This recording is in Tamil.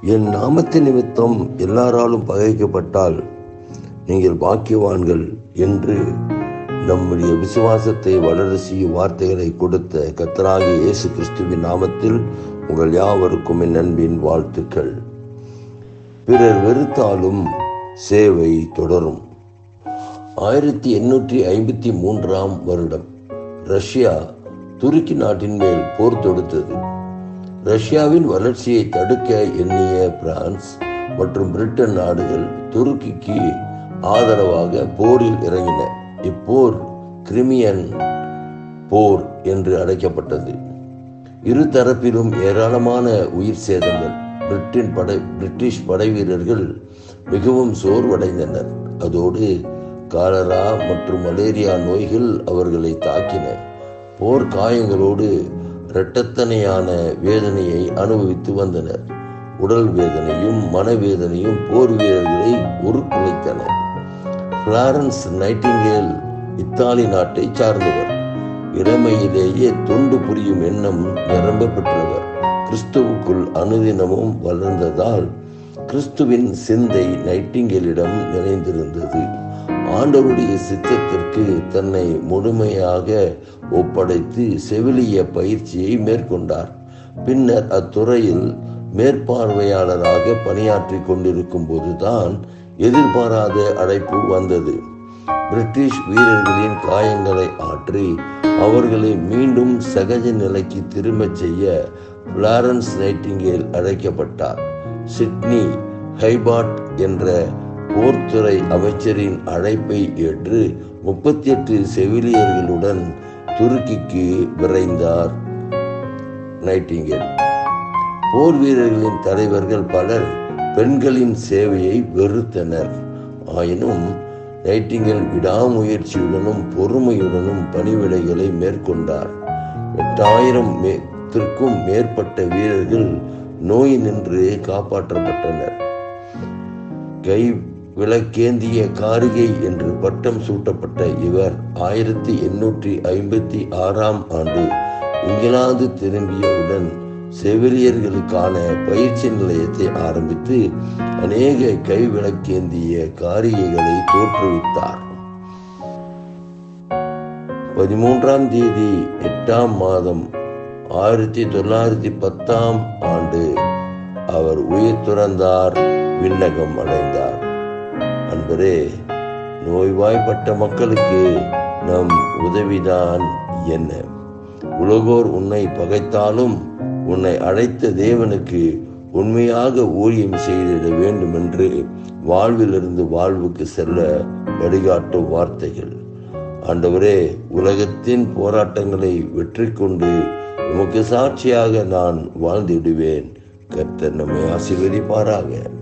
என் நாமத்து நிமித்தம் எல்லாராலும் பகைக்கப்பட்டால் நீங்கள் பாக்கியவான்கள் என்று நம்முடைய விசுவாசத்தை வளர செய்யும் வார்த்தைகளை கொடுத்த கத்தராகி இயேசு கிறிஸ்துவின் நாமத்தில் உங்கள் யாவருக்கும் என் அன்பின் வாழ்த்துக்கள். பிறர் வெறுத்தாலும் சேவை தொடரும். ஆயிரத்தி எண்ணூற்றி ஐம்பத்தி மூன்றாம் வருடம் ரஷ்யா துருக்கி நாட்டின் மேல் போர் தொடுத்தது. ரஷ்யாவின் வளர்ச்சியை தடுக்க எண்ணிய பிரான்ஸ் மற்றும் பிரிட்டன் நாடுகள் துருக்கிக்கு ஆதரவாக போரில் இறங்கின. இப்போர் கிரிமியன் போர் என்று அழைக்கப்பட்டது. இரு தரப்பிலும் ஏராளமான உயிர் சேதங்கள். பிரிட்டின் படை பிரிட்டிஷ் படை வீரர்கள் மிகவும் சோர்வடைந்தனர். அதோடு காலரா மற்றும் மலேரியா நோய்கள் அவர்களை தாக்கின. போர் காயங்களோடு இரட்டத்தனையான வேதனையை அனுபவித்து வந்தனர். உடல் வேதனையும் மனவேதனையும் போர் வீரர்களை உருக்குலைத்தன. பிளாரன்ஸ் நைட்டிங்கேல் இத்தாலி நாட்டை சார்ந்தவர். இளமையிலேயே தொண்டு புரியும் எண்ணம் நிரம்ப பெற்றவர். கிறிஸ்துவுக்குள் அனுதினமும் வளர்ந்ததால் கிறிஸ்துவின் சிந்தை நைட்டிங்கேலிடம் நிறைந்திருந்தது. ஆண்டவருடைய சித்தத்திற்கு தன்னை முழுமையாக ஒப்படைத்து செவிலிய பயிற்சியை மேற்கொண்டார். பின்னர் அத்துறையில் மேற்பார்வையாளராக பணியாற்றி கொண்டிருக்கும் போதுதான் எதிர்பாராத அழைப்பு வந்தது. பிரிட்டிஷ் வீரர்களின் காயங்களை ஆற்றி அவர்களை மீண்டும் சகஜ நிலைக்கு திரும்பச் செய்ய பிளாரன்ஸ் நைட்டிங்கேல் அழைக்கப்பட்டார். சிட்னி ஹைபாட் என்ற போர்த்துறை அமைச்சரின் அழைப்பை ஏற்று முப்பத்தி எட்டு செவிலியர்களுடன் துருக்கிக்கு விரைந்தார். நைட்டிங்கேல். போர் வீரர்களின் தலைவர்கள் பலர் பெண்களின் சேவையை வெறுத்தனர். ஆயினும் நைட்டிங்கல் விடாமுயற்சியுடனும் பொறுமையுடனும் பணிவிடைகளை மேற்கொண்டார். எட்டாயிரம் த்திற்கும் மேற்பட்ட வீரர்கள் நோய் நின்று காப்பாற்றப்பட்டனர். கை விளக்கேந்திய காரிகை என்று பட்டம் சூட்டப்பட்ட இவர் ஆயிரத்தி எண்ணூற்றி ஐம்பத்தி ஆறாம் ஆண்டு இங்கிலாந்து திரும்பியவுடன் செவிலியர்களுக்கான பயிற்சி நிலையத்தை ஆரம்பித்து அநேக கைவிளக்கேந்திய காரிகைகளை தோற்றுவித்தார். பதிமூன்றாம் தேதி எட்டாம் மாதம் ஆயிரத்தி தொள்ளாயிரத்தி பத்தாம் ஆண்டு அவர் உயிர் துறந்தார் விண்ணகம் அடைந்தார். அன்பரே நோய்வாய்ப்பட்ட மக்களுக்கு நம் உதவிதான் என்ன? உலகோர் உன்னை பகைத்தாலும் உன்னை அழைத்த தேவனுக்கு உண்மையாக ஊழியம் செய்திட வேண்டும் என்று வாழ்விலிருந்து வாழ்வுக்கு செல்ல வழிகாட்டும் வார்த்தைகள். ஆண்டவரே உலகத்தின் போராட்டங்களை வெற்றி கொண்டு உமக்கு சாட்சியாக நான் வாழ்ந்துவிடுவேன் கர்த்தர் நம்மை ஆசீர்வதிப்பாராக.